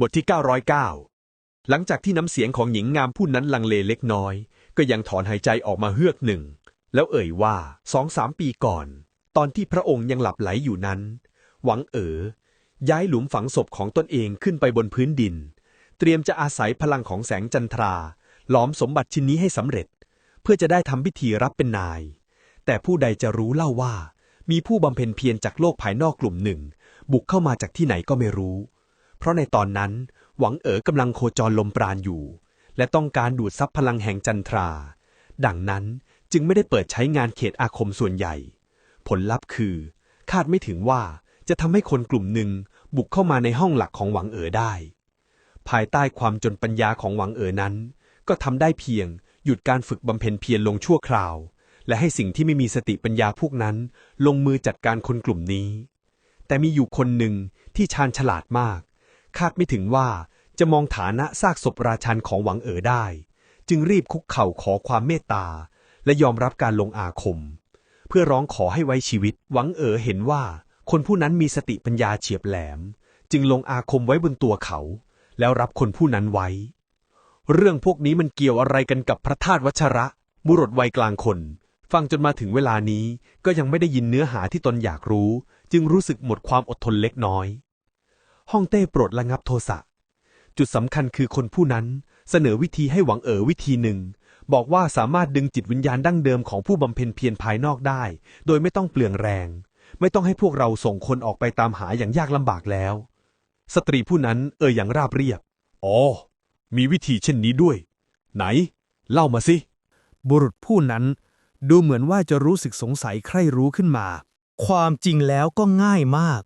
บทที่ 909 หลังจากที่น้ำเสียงของหญิงงามผู้นั้นลังเลเล็กน้อย ก็ยังถอนหายใจออกมาเฮือกหนึ่ง แล้วเอ่ยว่าสองสามปีก่อน ตอนที่พระองค์ยังหลับไหลอยู่นั้น หวังเอ๋อย้ายหลุมฝังศพของตนเองขึ้นไปบนพื้นดิน เตรียมจะอาศัยพลังของแสงจันทราหลอมสมบัติชิ้นนี้ให้สำเร็จ เพื่อจะได้ทำพิธีรับเป็นนาย แต่ผู้ใดจะรู้เล่าว่า มีผู้บำเพ็ญเพียรจากโลกภายนอกกลุ่มหนึ่ง บุกเข้ามาจากที่ไหนก็ไม่รู้ เพราะในตอนนั้นหวังเอ๋อกำลังโคจรลมปราณอยู่ และต้องการดูดซับพลังแห่งจันทรา ดังนั้นจึงไม่ได้เปิดใช้งานเขตอาคมส่วนใหญ่ ผลลัพธ์คือ คาดไม่ถึงว่าจะทำให้คนกลุ่มหนึ่งบุกเข้ามาในห้องหลักของหวังเอ๋อได้ ภายใต้ความจนปัญญาของหวังเอ๋อนั้น ก็ทำได้เพียงหยุดการฝึกบำเพ็ญเพียรลงชั่วคราว และให้สิ่งที่ไม่มีสติปัญญาพวกนั้น ลงมือจัดการคนกลุ่มนี้ แต่มีอยู่คนหนึ่งที่ชาญฉลาดมาก คาดไม่ถึงว่าจะมองฐานะซากศพราชันของหวังเอ๋อได้ จึงรีบคุกเข่าขอความเมตตา และยอมรับการลงอาคม เพื่อร้องขอให้ไว้ชีวิต หวังเอ๋อเห็นว่า คนผู้นั้นมีสติปัญญาเฉียบแหลม จึงลงอาคมไว้บนตัวเขา แล้วรับคนผู้นั้นไว้ เรื่องพวกนี้มันเกี่ยวอะไรกันกับพระธาตุวัชระ บุรุษวัยกลางคน ฟังจนมาถึงเวลานี้ก็ยังไม่ได้ยินเนื้อหาที่ตนอยากรู้ จึงรู้สึกหมดความอดทนเล็กน้อย ฮ่องเต้โปรดระงับโทสะ จุดสำคัญคือคนผู้นั้นเสนอวิธีให้หวังเอ๋อวิธีหนึ่ง บอกว่าสามารถดึงจิตวิญญาณดั้งเดิมของผู้บำเพ็ญเพียรภายนอกได้ โดยไม่ต้องเปลืองแรง ไม่ต้องให้พวกเราส่งคนออกไปตามหาอย่างยากลำบากแล้ว สตรีผู้นั้นเอ่ยอย่างราบเรียบ อ๋อ มีวิธีเช่นนี้ด้วย ไหน เล่ามาสิ บุรุษผู้นั้นดูเหมือนว่าจะรู้สึกสงสัยใคร่รู้ขึ้นมา ความจริงแล้วก็ง่ายมาก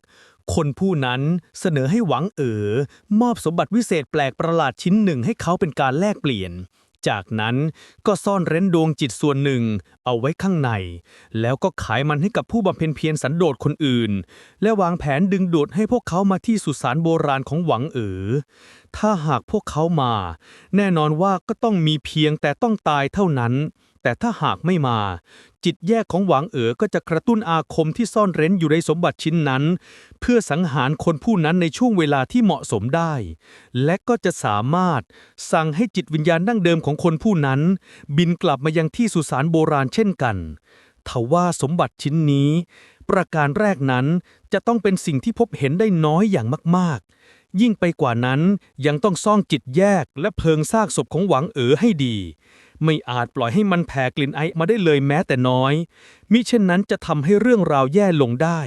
คนผู้นั้นเสนอให้หวังเอ๋อมอบสมบัติวิเศษแปลกประหลาดชิ้นหนึ่งให้เขาเป็นการแลกเปลี่ยน จากนั้นก็ซ่อนเร้นดวงจิตส่วนหนึ่ง เอาไว้ข้างใน แล้วก็ขายมันให้กับผู้บำเพ็ญเพียรสันโดษคนอื่น และวางแผนดึงดูดให้พวกเขามาที่สุสานโบราณของหวังเอ๋อถ้าหากพวกเขามา แน่นอนว่าก็ต้องมีเพียงแต่ต้องตายเท่านั้น แต่ถ้าหากไม่มา จิตแยกของหวังเอ๋อก็จะกระตุ้นอาคมที่ซ่อนเร้นอยู่ในสมบัติชิ้นนั้น เพื่อสังหารคนผู้นั้นในช่วงเวลาที่เหมาะสมได้ และก็จะสามารถสั่งให้จิตวิญญาณดั้งเดิมของคนผู้นั้น บินกลับมายังที่สุสานโบราณเช่นกันทว่าสมบัติชิ้นนี้ ประการแรกนั้นจะต้องเป็นสิ่งที่พบเห็นได้น้อยอย่างมากๆ ยิ่งไปกว่านั้นยังต้องซ่องจิตแยกและเพิงซากศพของหวังเอ๋อให้ดี ไม่อาจปล่อยให้มันแผ่กลิ่นไอมาได้เลยแม้แต่น้อย มิเช่นนั้นจะทำให้เรื่องราวแย่ลงได้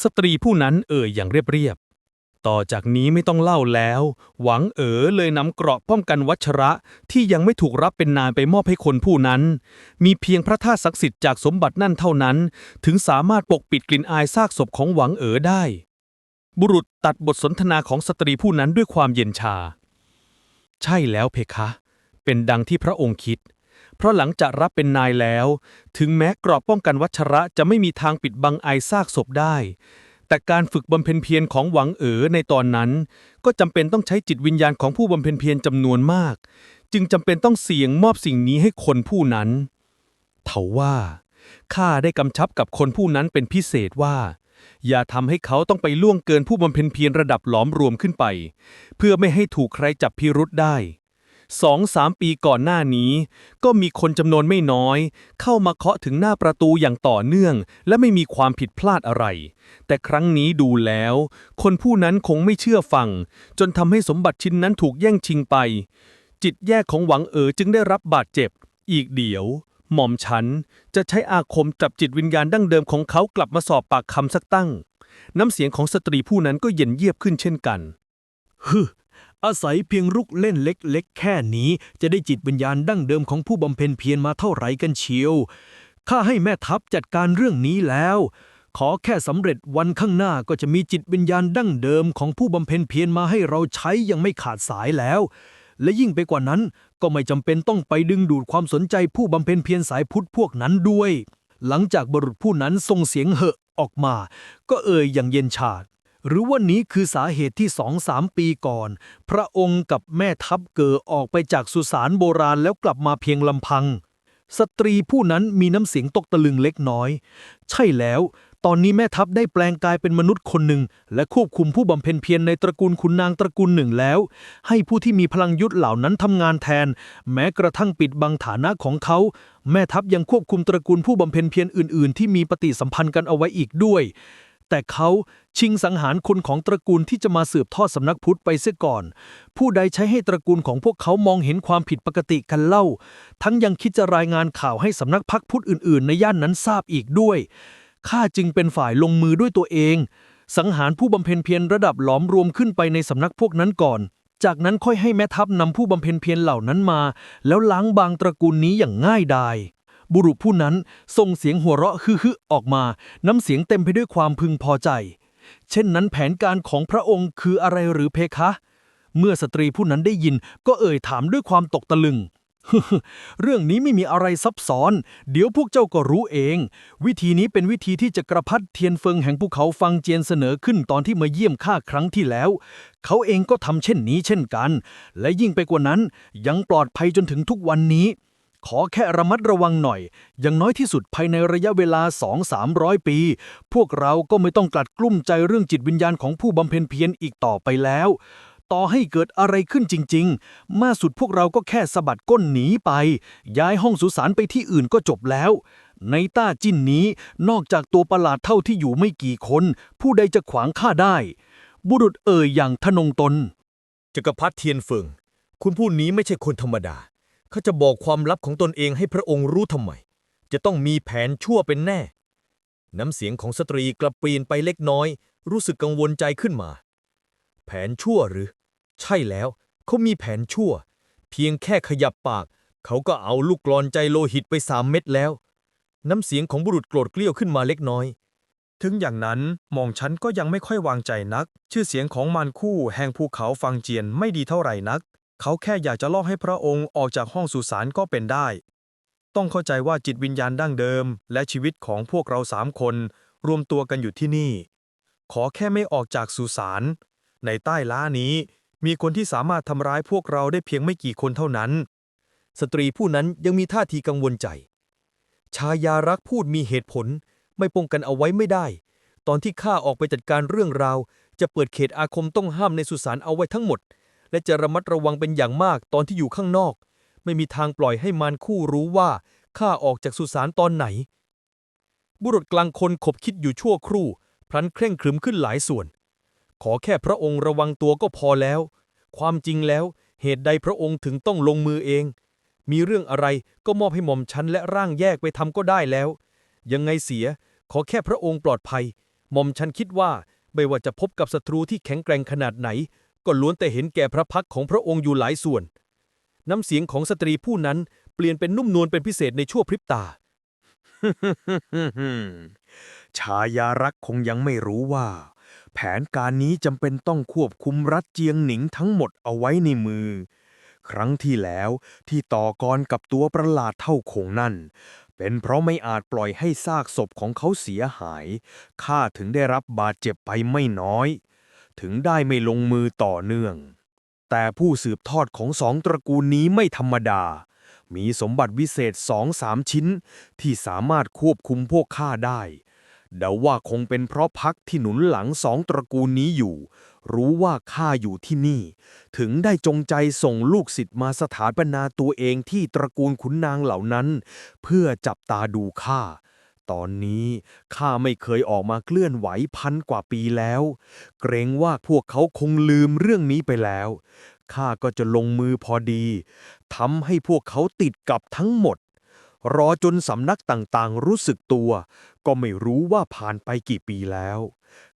สตรีผู้นั้นเอ่ยอย่างเรียบๆ ต่อจากนี้ไม่ต้องเล่าแล้ว หวังเอ๋อเลยนำเกราะป้องกันวัชระที่ยังไม่ถูกรับเป็นนายไปมอบให้คนผู้นั้น มีเพียงพระธาตุศักดิ์สิทธิ์จากสมบัตินั่นเท่านั้น ถึงสามารถปกปิดกลิ่นอายซากศพของหวังเอ๋อได้ บุรุษตัดบทสนทนาของสตรีผู้นั้นด้วยความเย็นชา ใช่แล้วเพคะ เป็นดังที่พระองค์คิด เพราะหลังจากรับเป็นนายแล้ว ถึงแม้กรอบป้องกันวัชระจะไม่มีทางปิดบังไอซากศพได้ แต่การฝึกบำเพ็ญเพียรของหวังเอ๋อในตอนนั้น ก็จำเป็นต้องใช้จิตวิญญาณของผู้บำเพ็ญเพียรจำนวนมาก จึงจำเป็นต้องเสี่ยงมอบสิ่งนี้ให้คนผู้นั้นเทว่าข้าได้กำชับกับคนผู้นั้นเป็นพิเศษว่า อย่าทำให้เขาต้องไปล่วงเกินผู้บำเพ็ญเพียรระดับหลอมรวมขึ้นไป เพื่อไม่ให้ถูกใครจับพิรุษได้ สองสามปีก่อนหน้านี้ ก็มีคนจำนวนไม่น้อย เข้ามาเคาะถึงหน้าประตูอย่างต่อเนื่อง และไม่มีความผิดพลาดอะไร แต่ครั้งนี้ดูแล้ว คนผู้นั้นคงไม่เชื่อฟัง จนทำให้สมบัติชิ้นนั้นถูกแย่งชิงไป จิตแยกของหวังเอ๋อจึงได้รับบาดเจ็บ อีกเดี๋ยว หม่อมฉันจะใช้อาคมจับจิตวิญญาณดั้งเดิมของเขากลับมาสอบปากคำสักตั้ง น้ำเสียงของสตรีผู้นั้นก็เย็นเยียบขึ้นเช่นกันฮึ อาศัยเพียงรุกเล่นเล็กๆ แค่นี้ จะได้จิตวิญญาณดั้งเดิมของผู้บำเพ็ญเพียรมาเท่าไหร่กันเชียว ข้าให้แม่ทัพจัดการเรื่องนี้แล้ว ขอแค่สำเร็จวันข้างหน้าก็จะมีจิตวิญญาณดั้งเดิมของผู้บำเพ็ญเพียรมาให้เราใช้ยังไม่ขาดสายแล้ว และยิ่งไปกว่านั้นก็ไม่จำเป็นต้องไปดึงดูดความสนใจผู้บำเพ็ญเพียรสายพุทธพวกนั้นด้วย หลังจากบรุษผู้นั้นส่งเสียงเหอะออกมา ก็เอ่ยอย่างเย็นชา หรือว่านี้คือสาเหตุที่สองสามปีก่อน พระองค์กับแม่ทัพเกอออกไปจากสุสานโบราณแล้วกลับมาเพียงลำพัง สตรีผู้นั้นมีน้ำเสียงตกตะลึงเล็กน้อย ใช่แล้ว ตอนนี้แม่ทัพได้แปลงกายเป็นมนุษย์คนหนึ่ง และควบคุมผู้บำเพ็ญเพียรในตระกูลขุนนางตระกูลหนึ่งแล้ว ให้ผู้ที่มีพลังยุทธเหล่านั้นทำงานแทน แม้กระทั่งปิดบังฐานะของเขา แม่ทัพยังควบคุมตระกูลผู้บำเพ็ญเพียรอื่น ๆ ที่มีปฏิสัมพันธ์กันเอาไว้อีกด้วย แต่เขาชิงสังหารคนของตระกูลที่จะมาสืบทอดสำนักพุทธไปเสียก่อน ผู้ใดใช้ให้ตระกูลของพวกเขามองเห็นความผิดปกติกันเล่า ทั้งยังคิดจะรายงานข่าวให้สำนักพักพุทธอื่น ๆ ในย่านนั้นทราบอีกด้วย ข้าจึงเป็นฝ่ายลงมือด้วยตัวเอง สังหารผู้บำเพ็ญเพียรระดับหลอมรวมขึ้นไปในสำนักพวกนั้นก่อน จากนั้นค่อยให้แม่ทัพนำผู้บำเพ็ญเพียรเหล่านั้นมา แล้วล้างบางตระกูลนี้อย่างง่ายดาย บุรุษผู้นั้นส่งเสียงหัวเราะฮึๆออกมา น้ำเสียงเต็มไปด้วยความพึงพอใจ เช่นนั้นแผนการของพระองค์คืออะไรหรือเพคะ เมื่อสตรีผู้นั้นได้ยินก็เอ่ยถามด้วยความตกตะลึง เรื่องนี้ไม่มีอะไรซับซ้อน เดี๋ยวพวกเจ้าก็รู้เอง วิธีนี้เป็นวิธีที่จะกระพัดเทียนเฟิงแห่งภูเขาฟังเจียนเสนอขึ้นตอนที่มาเยี่ยมข้าครั้งที่แล้ว เขาเองก็ทำเช่นนี้เช่นกัน และยิ่งไปกว่านั้นยังปลอดภัยจนถึงทุกวันนี้ ขอแค่ระมัดระวังหน่อย อย่างน้อยที่สุดภายในระยะเวลา 2-300 ปี พวกเราก็ไม่ต้องกลัดกลุ้มใจเรื่องจิตวิญญาณของผู้บำเพ็ญเพียรอีกต่อไปแล้ว ต่อให้เกิดอะไรขึ้นจริง ๆ มาสุดพวกเราก็แค่สะบัดก้นหนีไป ย้ายห้องสุสานไปที่อื่นก็จบแล้ว ในต้าจิ้นนี้ นอกจากตัวประหลาดเท่าที่อยู่ไม่กี่คน ผู้ใดจะขวางข้าได้ บุรุษเอ่ยอย่างทะนงตนจักรพรรดิเทียนเฟิงคุณผู้นี้ไม่ใช่คนธรรมดา ขาจะบอกความลับของตนเองให้พระองค์รู้ทำไม จะต้องมีแผนชั่วเป็นแน่ น้ำเสียงของสตรีกลับเปลี่ยนไปเล็กน้อย รู้สึกกังวลใจขึ้นมา แผนชั่วหรือ ใช่แล้ว เขามีแผนชั่ว เพียงแค่ขยับปาก เขาก็เอาลูกกลอนใจโลหิตไปสามเม็ดแล้ว น้ำเสียงของบุรุษโกรธเกลี้ยวขึ้นมาเล็กน้อย ถึงอย่างนั้นมอมฉันก็ยังไม่ค่อยวางใจนัก ชื่อเสียงของมันคู่แห่งภูเขาฟังเจียนไม่ดีเท่าไหร่นัก เขาแค่อยากจะล่อให้พระองค์ออกจากห้องสุสานก็เป็นได้ ต้องเข้าใจว่าจิตวิญญาณดั้งเดิม และชีวิตของพวกเราสามคน รวมตัวกันอยู่ที่นี่ ขอแค่ไม่ออกจากสุสานในใต้ล้านี้ มีคนที่สามารถทำร้ายพวกเราได้เพียงไม่กี่คนเท่านั้น สตรีผู้นั้นยังมีท่าทีกังวลใจ ชายารักพูดมีเหตุผล ไม่ป้องกันเอาไว้ไม่ได้ ตอนที่ข้าออกไปจัดการเรื่องราว จะเปิดเขตอาคมต้องห้ามในสุสานเอาไว้ทั้งหมด และจะระมัดระวังเป็นอย่างมากตอนที่อยู่ข้างนอก ไม่มีทางปล่อยให้มารคู่รู้ว่าข้าออกจากสุสานตอนไหน บุรุษกลางคนขบคิดอยู่ชั่วครู่ พลันเคร่งครึมขึ้นหลายส่วน ขอแค่พระองค์ระวังตัวก็พอแล้ว ความจริงแล้วเหตุใดพระองค์ถึงต้องลงมือเอง มีเรื่องอะไรก็มอบให้หม่อมฉันและร่างแยกไปทำก็ได้แล้ว ยังไงเสีย ขอแค่พระองค์ปลอดภัย หม่อมฉันคิดว่าไม่ว่าจะพบกับศัตรูที่แข็งแกร่งขนาดไหน ก็ล้วนแต่เห็นแก่พระพักของพระองค์อยู่หลายส่วน น้ำเสียงของสตรีผู้นั้นเปลี่ยนเป็นนุ่มนวลเป็นพิเศษในชั่วพริบตา ชายารักคงยังไม่รู้ว่า แผนการนี้จำเป็นต้องควบคุมรัฐเจียงหนิงทั้งหมดเอาไว้ในมือ ครั้งที่แล้วที่ต่อกรกับตัวประหลาดเท่าคงนั่น เป็นเพราะไม่อาจปล่อยให้ซากศพของเขาเสียหายข้าถึงได้รับบาดเจ็บไปไม่น้อย ถึงได้ไม่ลงมือต่อเนื่อง แต่ผู้สืบทอดของสองตระกูลนี้ไม่ธรรมดา มีสมบัติวิเศษสองสามชิ้น ที่สามารถควบคุมพวกข้าได้เดาว่าคงเป็นเพราะพักที่หนุนหลังสองตระกูลนี้อยู่ รู้ว่าข้าอยู่ที่นี่ ถึงได้จงใจส่งลูกศิษย์มาสถาปนาตัวเองที่ตระกูลขุนนางเหล่านั้น เพื่อจับตาดูข้า ตอนนี้ข้าไม่เคยออกมาเคลื่อนไหวพันกว่าปีแล้ว เกรงว่าพวกเขาคงลืมเรื่องนี้ไปแล้ว ข้าก็จะลงมือพอดีทำให้พวกเขาติดกับทั้งหมด รอจนสำนักต่างๆรู้สึกตัว ก็ไม่รู้ว่าผ่านไปกี่ปีแล้ว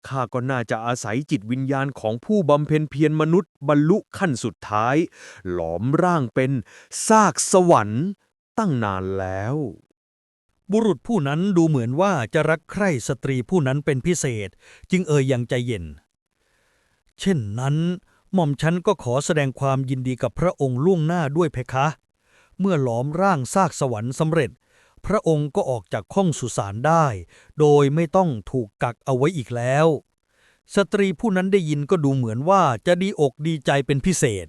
ข้าก็น่าจะอาศัยจิตวิญญาณของผู้บำเพ็ญเพียรมนุษย์บรรลุขั้นสุดท้าย หลอมร่างเป็นซากสวรรค์ตั้งนานแล้ว บุรุษผู้นั้นดูเหมือนว่าจะรักใคร่สตรีผู้นั้นเป็นพิเศษ จึงเอ่ยอย่างใจเย็น เช่นนั้น หม่อมฉันก็ขอแสดงความยินดีกับพระองค์ล่วงหน้าด้วยเพคะ เมื่อหลอมร่างซากสวรรค์สำเร็จ พระองค์ก็ออกจากห้องสุสานได้ โดยไม่ต้องถูกกักเอาไว้อีกแล้ว สตรีผู้นั้นได้ยินก็ดูเหมือนว่าจะดีอกดีใจเป็นพิเศษ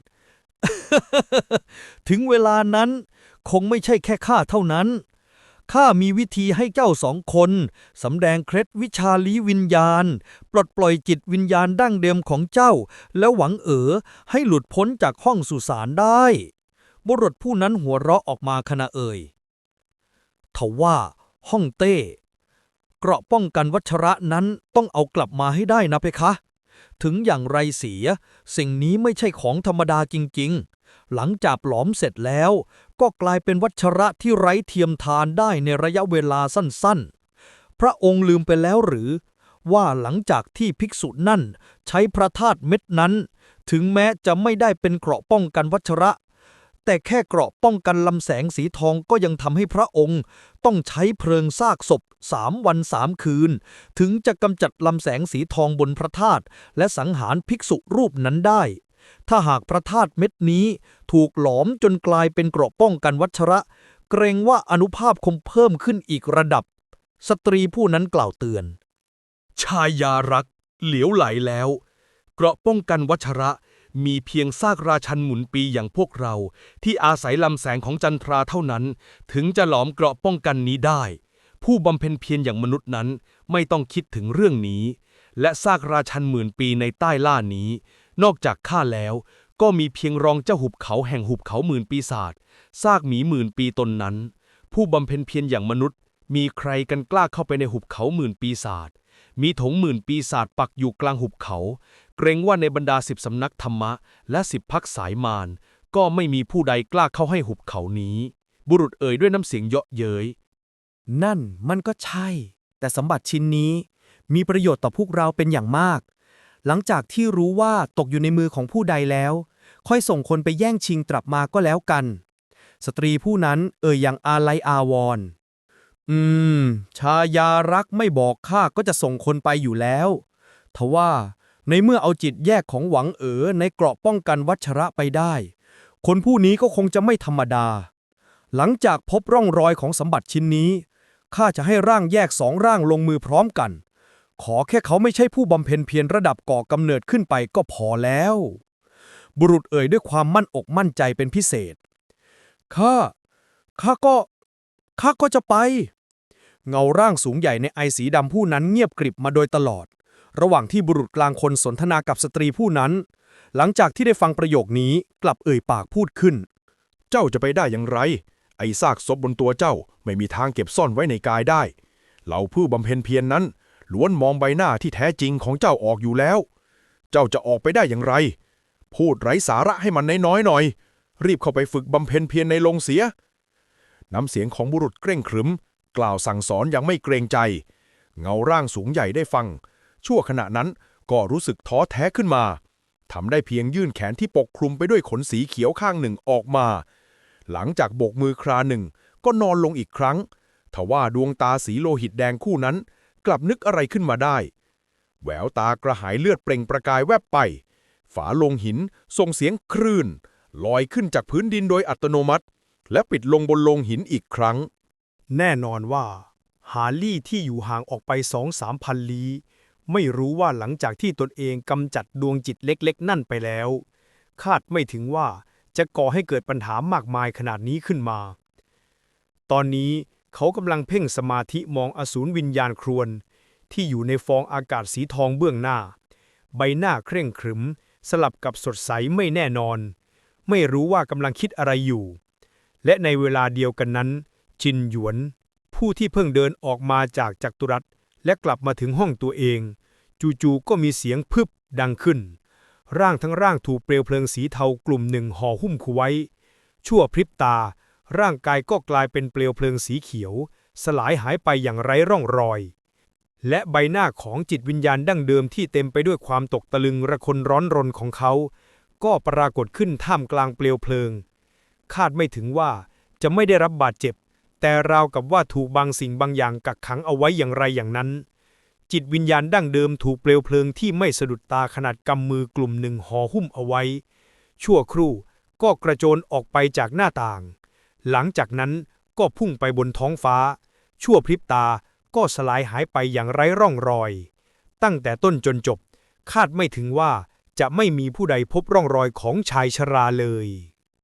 ถึงเวลานั้นคงไม่ใช่แค่ข้าเท่านั้น ข้ามีวิธีให้เจ้าสองคนสำแดงเคล็ดวิชาลี้วิญญาณ ปลดปล่อยจิตวิญญาณดั้งเดิมของเจ้า แล้วหวังเอ๋อให้หลุดพ้นจากห้องสุสานได้ บุรุษผู้นั้นหัวเราะออกมาขณะเอ่ยทว่าห้องเต้ เกราะป้องกันวัชระนั้นต้องเอากลับมาให้ได้นะเพคะ ถึงอย่างไรเสีย สิ่งนี้ไม่ใช่ของธรรมดาจริง ๆ หลังจากหลอมเสร็จแล้ว ก็กลายเป็นวัชระที่ไร้เทียมทานได้ในระยะเวลาสั้นๆ พระองค์ลืมไปแล้วหรือ ว่าหลังจากที่ภิกษุนั่นใช้พระธาตุเม็ดนั้น ถึงแม้จะไม่ได้เป็นเกราะป้องกันวัชระ แต่แค่เกราะป้องกันลำแสงสีทองก็ยังทำให้พระองค์ ต้องใช้เพลิงซากศพสามวันสามคืน ถึงจะกำจัดลำแสงสีทองบนพระธาตุและสังหารภิกษุรูปนั้นได้ ถ้าหากพระธาตุเม็ดนี้ถูกหลอมจนกลายเป็นเกราะป้องกันวัชระ เกรงว่าอนุภาพคงเพิ่มขึ้นอีกระดับ สตรีผู้นั้นกล่าวเตือน ชายารัก เหลียวไหลแล้ว เกราะป้องกันวัชระมีเพียงซากราชันหมุนปีอย่างพวกเรา ที่อาศัยลำแสงของจันทราเท่านั้น ถึงจะหลอมเกราะป้องกันนี้ได้ ผู้บำเพ็ญเพียรอย่างมนุษย์นั้นไม่ต้องคิดถึงเรื่องนี้ และซากราชันหมื่นปีในใต้ล่านี้ นอกจากข้าแล้ว ก็มีเพียงรองเจ้าหุบเขาแห่งหุบเขาหมื่นปีศาจซากหมีหมื่นปีตนนั้น ผู้บำเพ็ญเพียรอย่างมนุษย์ มีใครกันกล้าเข้าไปในหุบเขาหมื่นปีศาจมีถงหมื่นปีศาจปักอยู่กลางหุบเขา เกรงว่าในบรรดาสิบสำนักธรรมะ และสิบพักสายมารก็ไม่มีผู้ใดกล้าเข้าให้หุบเขานี้ บุรุษเอ่ยด้วยน้ำเสียงเยาะเย้ยนั่นมันก็ใช่ แต่สมบัติชิ้นนี้ มีประโยชน์ต่อพวกเราเป็นอย่างมาก หลังจากที่รู้ว่าตกอยู่ในมือของผู้ใดแล้ว ค่อยส่งคนไปแย่งชิงกลับมาก็แล้วกัน สตรีผู้นั้นเอ่ยอย่างอาลัยอาวรณ์อืม ชายารักไม่บอกข้าก็จะส่งคนไปอยู่แล้วทว่าในเมื่อเอาจิตแยกของหวังเอ๋อในเกราะป้องกันวัชระไปได้ คนผู้นี้ก็คงจะไม่ธรรมดา หลังจากพบร่องรอยของสมบัติชิ้นนี้ข้าจะให้ร่างแยกสองร่างลงมือพร้อมกัน ขอแค่เขาไม่ใช่ผู้บำเพ็ญเพียรระดับก่อกำเนิดขึ้นไปก็พอแล้ว บุรุษเอ่ยด้วยความมั่นอกมั่นใจเป็นพิเศษ ข้า ข้าก็ ข้าก็จะไป เงาร่างสูงใหญ่ในไอสีดำผู้นั้นเงียบกริบมาโดยตลอด ระหว่างที่บุรุษกลางคนสนทนากับสตรีผู้นั้น หลังจากที่ได้ฟังประโยคนี้กลับเอ่ยปากพูดขึ้น เจ้าจะไปได้อย่างไร ไอ้ซากศพบนตัวเจ้าไม่มีทางเก็บซ่อนไว้ในกายได้ เหล่าผู้บำเพ็ญเพียรนนั้น ล้วนมองใบหน้าที่แท้จริงของเจ้าออกอยู่แล้ว เจ้าจะออกไปได้อย่างไร พูดไร้สาระให้มันน้อยๆหน่อย รีบเข้าไปฝึกบำเพ็ญเพียรในโรงเสีย น้ำเสียงของบุรุษเกร่งขรึม กล่าวสั่งสอนอย่างไม่เกรงใจ เงาร่างสูงใหญ่ได้ฟัง ชั่วขณะนั้นก็รู้สึกท้อแท้ขึ้นมาทำได้เพียงยื่นแขนที่ปกคลุมไปด้วยขนสีเขียวข้างหนึ่งออกมา หลังจากโบกมือคราหนึ่งก็นอนลงอีกครั้ง ทว่าดวงตาสีโลหิตแดงคู่นั้น กลับนึกอะไรขึ้นมาได้ แววตากระหายเลือดเปล่งประกายแวบไป ฝาลงหินส่งเสียงคลื่น ลอยขึ้นจากพื้นดินโดยอัตโนมัติ และปิดลงบนลงหินอีกครั้ง แน่นอนว่าหาลี่ที่อยู่ห่างออกไปสองสามพันลี้ ไม่รู้ว่าหลังจากที่ตนเองกำจัดดวงจิตเล็กๆ นั่นไปแล้ว คาดไม่ถึงว่าจะก่อให้เกิดปัญหามากมายขนาดนี้ขึ้นมา ตอนนี้ เขากำลังเพ่งสมาธิมองอสูรวิญญาณครวน ที่อยู่ในฟองอากาศสีทองเบื้องหน้า ใบหน้าเคร่งขรึม สลับกับสดใสไม่แน่นอน ไม่รู้ว่ากำลังคิดอะไรอยู่ และในเวลาเดียวกันนั้น จินหยวน ผู้ที่เพิ่งเดินออกมาจากจักตุรัสและกลับมาถึงห้องตัวเอง จู่ๆก็มีเสียงพึบดังขึ้น ร่างทั้งร่างถูกเปลวเพลิงสีเทากลุ่มหนึ่งห่อหุ้มคุไว้ ชั่วพริบตา ร่างกายก็กลายเป็นเปลวเพลิงสีเขียว สลายหายไปอย่างไร้ร่องรอย และใบหน้าของจิตวิญญาณดั้งเดิมที่เต็มไปด้วยความตกตะลึงระคนร้อนรนของเขา ก็ปรากฏขึ้นท่ามกลางเปลวเพลิง คาดไม่ถึงว่าจะไม่ได้รับบาดเจ็บ แต่ราวกับว่าถูกบางสิ่งบางอย่างกักขังเอาไว้อย่างไรอย่างนั้น จิตวิญญาณดั้งเดิมถูกเปลวเพลิงที่ไม่สะดุดตาขนาดกำมือกลุ่มหนึ่งห่อหุ้มเอาไว้ ชั่วครู่ก็กระโจนออกไปจากหน้าต่าง หลังจากนั้นก็พุ่งไปบนท้องฟ้า ชั่วพริบตาก็สลายหายไปอย่างไร้ร่องรอย ตั้งแต่ต้นจนจบ คาดไม่ถึงว่าจะไม่มีผู้ใดพบร่องรอยของชายชราเลย